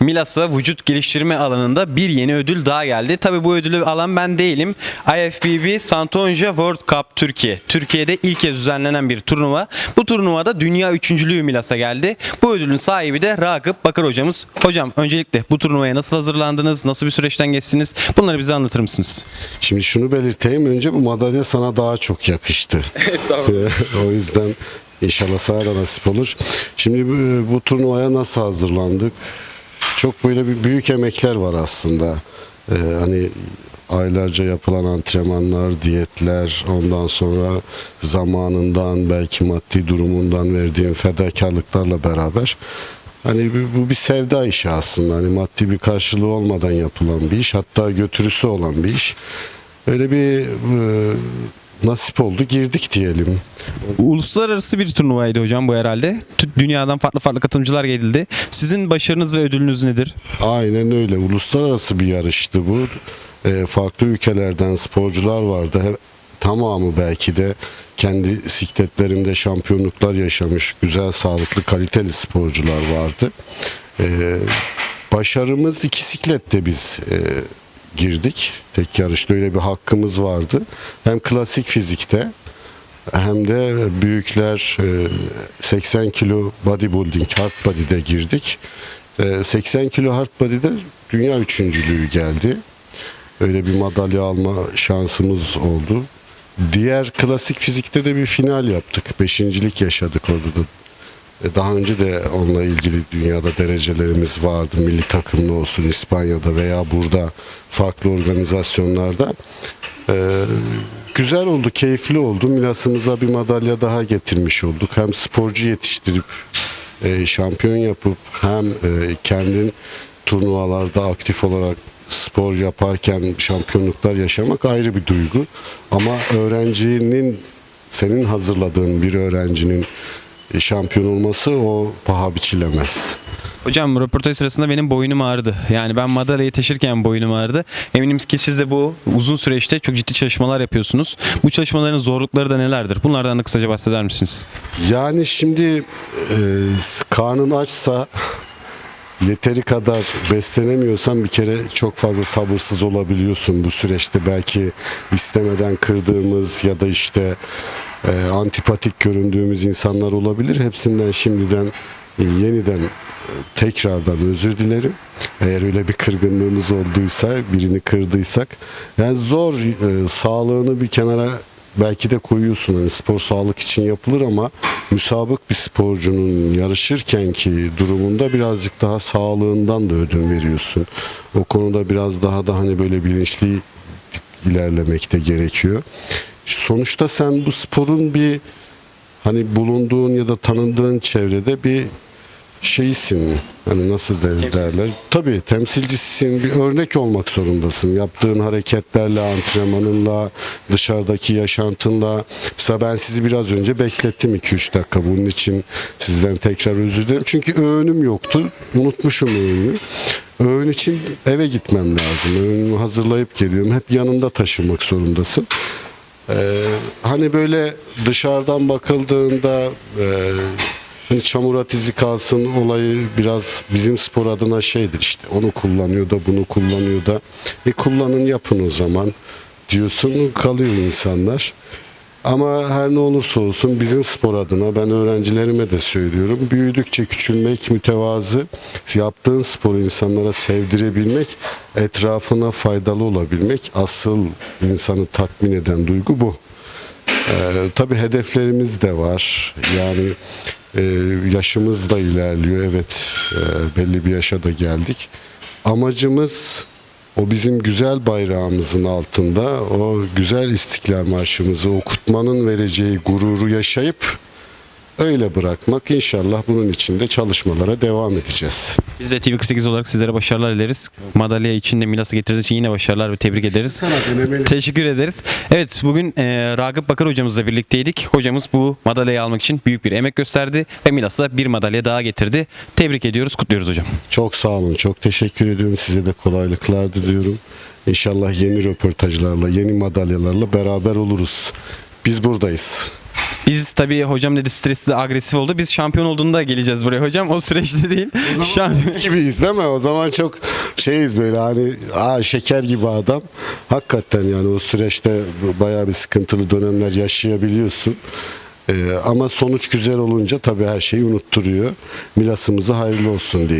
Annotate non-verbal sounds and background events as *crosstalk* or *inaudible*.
Milas'a vücut geliştirme alanında bir yeni ödül daha geldi. Tabii bu ödülü alan ben değilim. IFBB Santonja World Cup Türkiye. Türkiye'de ilk kez düzenlenen bir turnuva. Bu turnuvada dünya üçüncülüğü Milas'a geldi. Bu ödülün sahibi de Ragıp Bakır hocamız. Hocam öncelikle bu turnuvaya nasıl hazırlandınız? Nasıl bir süreçten geçtiniz? Bunları bize anlatır mısınız? Şimdi şunu belirteyim önce bu madalya sana daha çok yakıştı. *laughs* o yüzden inşallah sana da nasip olur. Şimdi bu, bu turnuvaya nasıl hazırlandık? Çok böyle bir büyük emekler var aslında. Ee, hani aylarca yapılan antrenmanlar, diyetler, ondan sonra zamanından belki maddi durumundan verdiğin fedakarlıklarla beraber Hani bu- bir sevda işi aslında. Hani maddi bir karşılığı olmadan yapılan bir iş. Hatta götürüsü olan bir iş. Öyle bir e, nasip oldu. Girdik diyelim. Uluslararası bir turnuvaydı hocam bu herhalde. Tü- Dünyadan farklı farklı katılımcılar geldi. Sizin başarınız ve ödülünüz nedir? Aynen öyle. Uluslararası bir yarıştı bu. E, farklı ülkelerden sporcular vardı. He- tamamı belki de kendi sikletlerinde şampiyonluklar yaşamış güzel, sağlıklı, kaliteli sporcular vardı. E, başarımız iki siklette biz e, girdik. Tek yarışta öyle bir hakkımız vardı. Hem klasik fizikte hem de büyükler e, 80 kilo bodybuilding hard body'de girdik. E, 80 kilo hard body'de dünya üçüncülüğü geldi. Öyle bir madalya alma şansımız oldu. Diğer klasik fizikte de bir final yaptık. Beşincilik yaşadık orada da. E, Daha önce de onunla ilgili dünyada derecelerimiz vardı. Milli takımlı olsun İspanya'da veya burada farklı organizasyonlarda. Ee, güzel oldu, keyifli oldu. Milas'ımıza bir madalya daha getirmiş olduk. Hem sporcu yetiştirip e, şampiyon yapıp hem e, kendin turnuvalarda aktif olarak spor yaparken şampiyonluklar yaşamak ayrı bir duygu. Ama öğrencinin senin hazırladığın bir öğrencinin şampiyon olması o paha biçilemez. Hocam röportaj sırasında benim boynum ağrıdı. Yani ben madalyayı taşırken boynum ağrıdı. Eminim ki siz de bu uzun süreçte çok ciddi çalışmalar yapıyorsunuz. Bu çalışmaların zorlukları da nelerdir? Bunlardan da kısaca bahseder misiniz? Yani şimdi e, karnın açsa yeteri kadar beslenemiyorsan bir kere çok fazla sabırsız olabiliyorsun bu süreçte belki istemeden kırdığımız ya da işte e, antipatik göründüğümüz insanlar olabilir. Hepsinden şimdiden e, yeniden e, tekrardan özür dilerim. Eğer öyle bir kırgınlığımız olduysa, birini kırdıysak. Yani zor e, sağlığını bir kenara belki de koyuyorsun. Hani spor sağlık için yapılır ama müsabık bir sporcunun yarışırken ki durumunda birazcık daha sağlığından da ödün veriyorsun. O konuda biraz daha da hani böyle bilinçli ilerlemek de gerekiyor. Sonuçta sen bu sporun bir hani bulunduğun ya da tanındığın çevrede bir şeysin. Hani nasıl der- derler? Tabii temsilcisisin. Bir örnek olmak zorundasın. Yaptığın hareketlerle, antrenmanınla, dışarıdaki yaşantınla. Mesela ben sizi biraz önce beklettim 2-3 dakika. Bunun için sizden tekrar özür dilerim. Çünkü öğünüm yoktu. Unutmuşum öğünü. Öğün için eve gitmem lazım. Öğünümü hazırlayıp geliyorum. Hep yanında taşımak zorundasın. Ee, hani böyle dışarıdan bakıldığında e, hani çamur at izi kalsın olayı biraz bizim spor adına şeydir işte onu kullanıyor da bunu kullanıyor da e kullanın yapın o zaman diyorsun kalıyor insanlar. Ama her ne olursa olsun bizim spor adına ben öğrencilerime de söylüyorum. Büyüdükçe küçülmek, mütevazı, yaptığın sporu insanlara sevdirebilmek, etrafına faydalı olabilmek asıl insanı tatmin eden duygu bu. Ee, tabii hedeflerimiz de var. Yani e, yaşımız da ilerliyor. Evet e, belli bir yaşa da geldik. Amacımız o bizim güzel bayrağımızın altında o güzel istiklal marşımızı okutmanın vereceği gururu yaşayıp öyle bırakmak. İnşallah bunun için de çalışmalara devam edeceğiz. Biz de TV48 olarak sizlere başarılar dileriz. Madalya için de Milas'a getirdiğiniz için yine başarılar ve tebrik ederiz. Teşekkür ederiz. Evet bugün e, Ragıp Bakır hocamızla birlikteydik. Hocamız bu madalyayı almak için büyük bir emek gösterdi ve Milas'a bir madalya daha getirdi. Tebrik ediyoruz, kutluyoruz hocam. Çok sağ olun. Çok teşekkür ediyorum. Size de kolaylıklar diliyorum. İnşallah yeni röportajlarla, yeni madalyalarla beraber oluruz. Biz buradayız. Biz tabii hocam dedi stresli agresif oldu. Biz şampiyon olduğunda geleceğiz buraya hocam. O süreçte değil. Şampiyon. *laughs* gibiyiz değil mi? O zaman çok şeyiz böyle hani aa, şeker gibi adam. Hakikaten yani o süreçte bayağı bir sıkıntılı dönemler yaşayabiliyorsun. Ee, ama sonuç güzel olunca tabii her şeyi unutturuyor. Milasımıza hayırlı olsun diye.